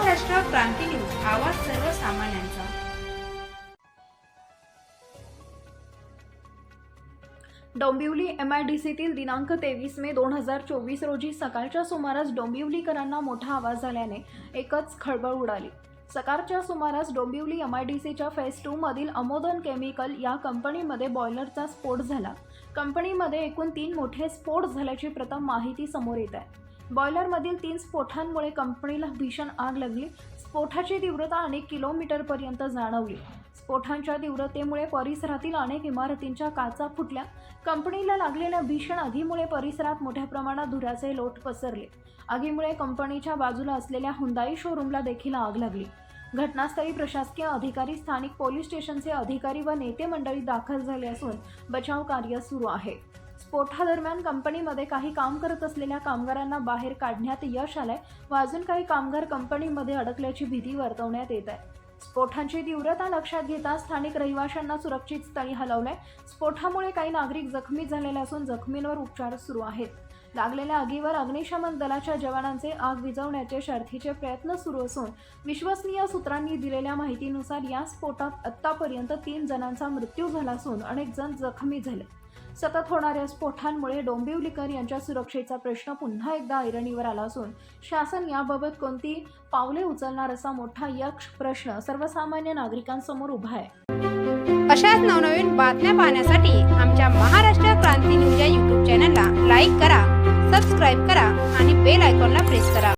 क्रांती news आवाज सर्वसामान्यांचा. Dombivli M I D सीतील दिनांक तेवीस मे दोन हजार चोवीस रोजी सकाळच्या सुमारास डोंबिवलीकरांना मोठा आवाज झाल्याने एकच खळबळ उडाली. सकाळच्या सुमारास डोंबिवली एम आय डी सीच्या फेज टू मधील अमोदन केमिकल या कंपनीमध्ये बॉयलरचा स्फोट झाला. कंपनीमध्ये एकूण तीन मोठे स्फोट झाल्याची प्रथम माहिती समोर येत आहे. बॉयलरमधील तीन स्फोटांमुळे कंपनीला भीषण आग लागली. स्फोटाची तीव्रता अनेक किलोमीटरपर्यंत जाणवली. स्फोटांच्या तीव्रतेमुळे परिसरातील अनेक इमारतींच्या काचा फुटल्या. कंपनीला लागलेल्या भीषण आगीमुळे परिसरात मोठ्या प्रमाणात धुराचे लोट पसरले. आगीमुळे कंपनीच्या बाजूला असलेल्या हुंदाई शोरूमला देखील आग लागली. घटनास्थळी प्रशासकीय अधिकारी स्थानिक पोलीस स्टेशनचे अधिकारी व नेते मंडळी दाखल झाले असून बचाव कार्य सुरू आहे. स्फोटादरम्यान कंपनीमध्ये काही काम करत असलेल्या कामगारांना बाहेर काढण्यात यश आलंय व अजून काही कामगार कंपनीमध्ये अडकल्याची भीती वर्तवण्यात येत आहे. स्फोटांची तीव्रता लक्षात घेता स्थानिक रहिवाशांना सुरक्षित स्थळी हलवलंय. स्फोटामुळे काही नागरिक जखमी झालेले असून जखमींवर उपचार सुरू आहेत. लागलेल्या आगीवर अग्निशमन दलाच्या जवानांचे आग विझवण्याचे शर्थीचे प्रयत्न सुरू असून विश्वसनीय सूत्रांनी दिलेल्या माहितीनुसार या स्फोटात आत्तापर्यंत तीन जणांचा मृत्यू झाला असून अनेक जण जखमी झाले. सतत होणाऱ्या स्फोटांमुळे डोंबिवलीकर यांच्या सुरक्षेचा प्रश्न पुन्हा एकदा ऐरणीवर आला असून शासन याबाबत कोणती पावले उचलणार असा मोठा यक्ष प्रश्न सर्वसामान्य नागरिकांसमोर उभा आहे. अशाच नवनवीन बातम्या पाहण्यासाठी आमच्या महाराष्ट्र क्रांती न्यूज या यूट्यूब चॅनलला लाईक करा सबस्क्राईब करा आणि बेल आयकॉनला प्रेस करा.